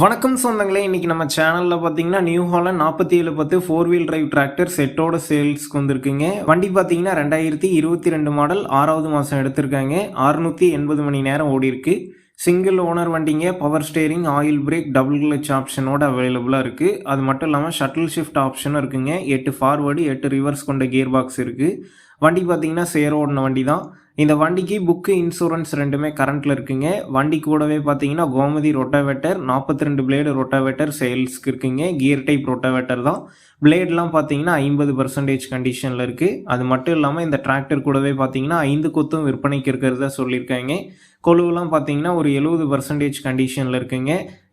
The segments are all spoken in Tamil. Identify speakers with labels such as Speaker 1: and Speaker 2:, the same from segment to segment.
Speaker 1: வணக்கம் சொந்தங்களே இன்றைக்கி நம்ம சேனலில் பார்த்தீங்கன்னா நியூ ஹாலண்ட் நாற்பத்தி ஏழு பத்து ஃபோர் வீல் டிரைவ் டிராக்டர் செட்டோட சேல்ஸ்க்கு வந்திருக்குங்க. வண்டி பார்த்தீங்கன்னா ரெண்டாயிரத்தி இருபத்தி ரெண்டு மாடல் ஆறாவது மாதம் எடுத்திருக்காங்க. அறுநூற்றி எண்பது மணி நேரம் ஓடிருக்கு சிங்கிள் ஓனர் வண்டிங்க power steering oil brake double clutch ஆப்ஷனோட அவைலபிளாக இருக்குது அது மட்டும் இல்லாமல் ஷட்டில் ஷிஃப்ட் ஆப்ஷனும் இருக்குங்க. எட்டு ஃபார்வர்டு எட்டு ரிவர்ஸ் கொண்ட கியர் பாக்ஸ் இருக்குது வண்டி பார்த்தீங்கன்னா சேர் ஓடின வண்டி தான் இந்த வண்டிக்கு புக்கு இன்சூரன்ஸ் ரெண்டுமே கரண்ட்டில் இருக்குங்க. வண்டி கூடவே பார்த்தீங்கன்னா கோமதி ரொட்டாவேட்டர் நாற்பத்தி ரெண்டு பிளேடு ரொட்டாவேட்டர் சேல்ஸ்க்கு இருக்குங்க. கியர் டைப் ரொட்டாவேட்டர் தான். பிளேட்லாம் பார்த்தீங்கன்னா ஐம்பது பர்சன்டேஜ் கண்டிஷனில் இருக்குது அது மட்டும் இல்லாமல் இந்த டிராக்டர் கூடவே பார்த்தீங்கன்னா ஐந்து கொத்தும் விற்பனைக்கு இருக்கிறதா சொல்லியிருக்காங்க. கொழுவெலாம் பார்த்தீங்கன்னா ஒரு எழுபது பர்சன்டேஜ் கண்டிஷனில் இருக்குங்க.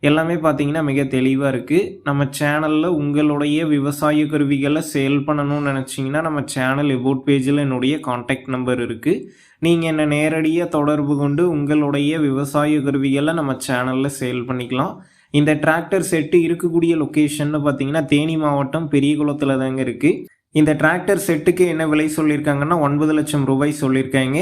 Speaker 1: எல்லாமே பார்த்தீங்கன்னா மிக தெளிவாக இருக்குது நம்ம சேனலில் உங்களுடைய விவசாய கருவிகளை சேல் பண்ணணும்னு நினச்சிங்கன்னா நம்ம சேனல் எபோட் பேஜில் என்னுடைய காண்டாக்ட் நம்பர் இருக்குது நீங்கள் என்னை நேரடியாக தொடர்பு கொண்டு உங்களுடைய விவசாய கருவிகளை நம்ம சேனலில் சேல் பண்ணிக்கலாம். இந்த டிராக்டர் செட்டு இருக்கக்கூடிய லொக்கேஷன்னு பார்த்தீங்கன்னா தேனி மாவட்டம் பெரியகுளத்தில் தாங்க இருக்குது இந்த டிராக்டர் செட்டுக்கு என்ன விலை சொல்லியிருக்காங்கன்னா ஒன்பது லட்சம் ரூபாய் சொல்லியிருக்காங்க.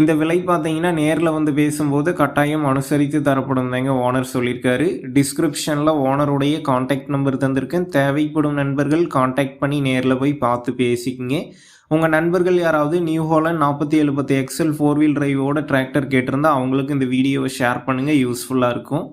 Speaker 1: இந்த விலை பார்த்தீங்கன்னா நேரில் வந்து பேசும்போது கட்டாயம் அனுசரித்து தரப்படும் தாங்க ஓனர் சொல்லியிருக்காரு. டிஸ்கிரிப்ஷனில் ஓனருடைய காண்டாக்ட் நம்பர் தந்திருக்கேன். தேவைப்படும் நண்பர்கள் காண்டாக்ட் பண்ணி நேரில் போய் பார்த்து பேசிக்கங்க. உங்கள் நண்பர்கள் யாராவது நியூ ஹாலண்ட் நாற்பத்தி ஏழு பத்து எக்ஸல் ஃபோர் வீல் டிரைவோட டிராக்டர் கேட்டிருந்தா அவங்களுக்கு இந்த வீடியோவை ஷேர் பண்ணுங்கள் யூஸ்ஃபுல்லாக இருக்கும்.